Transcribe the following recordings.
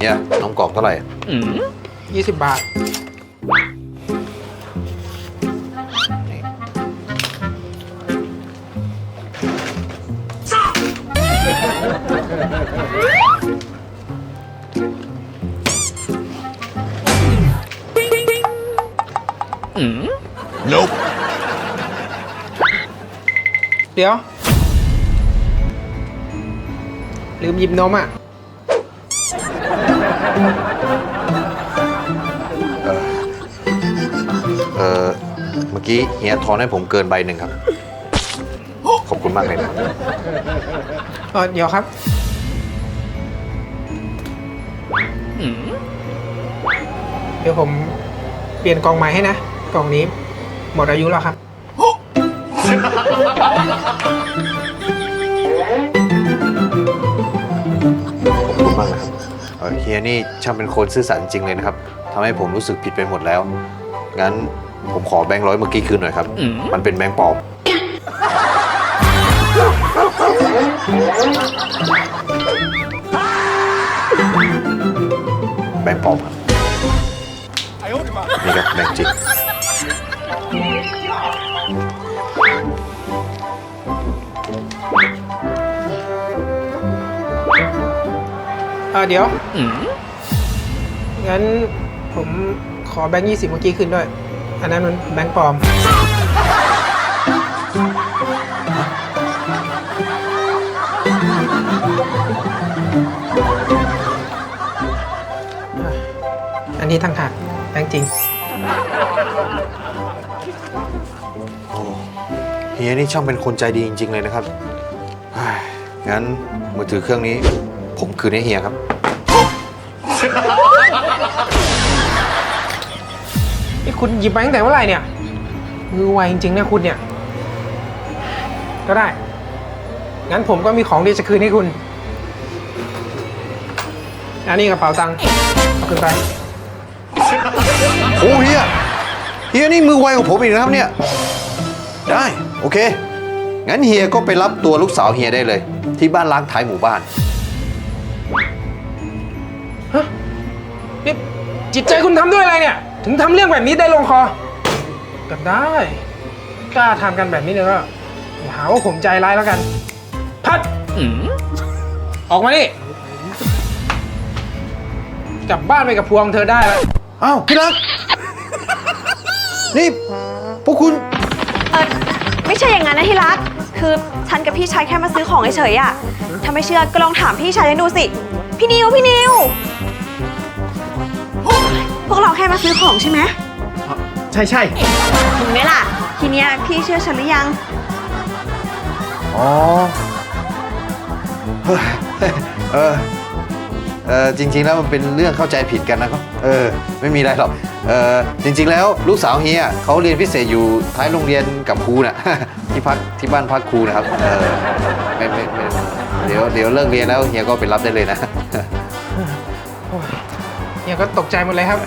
เฮียนมกล่องเท่าไหร่20บาท nope เดี๋ยว ลืมหยิบนมอะ เออเมื่อกี้เฮียทอนให้ผมเกินใบหนึ่งครับ ขอบคุณมากเลยนะเออเดี๋ยวครับ เดี๋ยวผมเปลี่ยนกล่องใหม่ให้นะ กล่องนี้หมดอายุแล้วครับ ยนี่ช่างเป็นคนซื่อสัตย์จริงเลยนะครับทำให้ผมรู้สึกผิดไปหมดแล้ว งั้นผมขอแบงค์ร้อยเมื่อกี้คืนหน่อยครับ มันเป็นแบงค์ปลอม แบงค์ปลอมครับนี่ครับแบงค์จริง ออเดี๋ยวงั้นผมขอแบงค์ยี่สิบเมื่อกี้คืนด้วย อันนั้นมันแบงค์ปลอม อันนี้ทั้งหากแบงค์จริง โอ้เฮียนี่ช่างเป็นคนใจดีจริง ๆ เลยนะครับเฮ้ยงั้นมือถือเครื่องนี้ ผมคืนให้เฮียครับ นี่คุณหยิบมาตั้งแต่เมื่อไหร่เนี่ยมือไวจริงๆนะคุณเนี่ย ก็ได้ งั้นผมก็มีของดีจะคืนให้คุณ อันนี้กระเป๋าตังค์เอาคืนไป โอ้เฮียเฮียนี่มือไวกว่าผมอีกนะครับเนี่ย ได้โอเค งั้นเฮียก็ไปรับตัวลูกสาวเฮียได้เลย ที่บ้านล้างท้ายหมู่บ้าน นี่จิตใจคุณทำด้วยอะไรเนี่ย ถึงทำเรื่องแบบนี้ได้ลงคอก็ได้ กล้าทำกันแบบนี้เนี่ยก็อย่าหาว่าผมใจร้ายแล้วกัน พัด ออกมานี่กลับบ้านไปกับพวงเธอได้แล้ว อ้าวพี่รัก นี่พวกคุณเออไม่ใช่อย่างนั้นนะที่รัก คือฉันกับพี่ชายแค่มาซื้อของเฉยๆอะถ้าไม่เชื่อก็ลองถามพี่ชายฉันดูสิ พี่นิว พี่นิวพวกเราแค่มาซื้อของใช่ไหมใช่ใช่เห็นไหมล่ะ ทีเนี้ยพี่เชื่อฉันหรือยัง อ๋อเฮ้ยเออเออจริง ๆ แล้วมันเป็นเรื่องเข้าใจผิดกันนะครับเออ ไม่มีอะไรหรอกเออจริง ๆ แล้วลูกสาวเฮียเขาเรียนพิเศษอยู่ท้ายโรงเรียนกับครูน่ะ ที่พักที่บ้านพักครูนะครับเออไม่ไม่ไม่เดี๋ยวเดี๋ยวเลิกเรียนแล้วเฮียก็ไปรับได้เลยนะ โอ้ย เนี่ยก็ตกใจหมดเลยครับ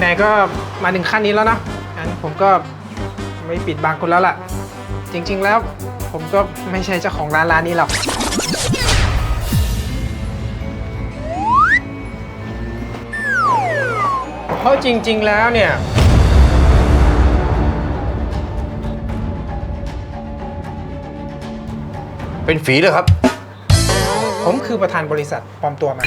ไหนๆก็มาถึงขั้นนี้แล้วนะงั้นผมก็ไม่ปิดบังคุณแล้วล่ะ จริง ๆ แล้วผมก็ไม่ใช่เจ้าของร้านร้านนี้หรอก เพราะจริง ๆ แล้วเนี่ย เป็นฝีเลยครับ ผมคือประธานบริษัทปลอมตัวมา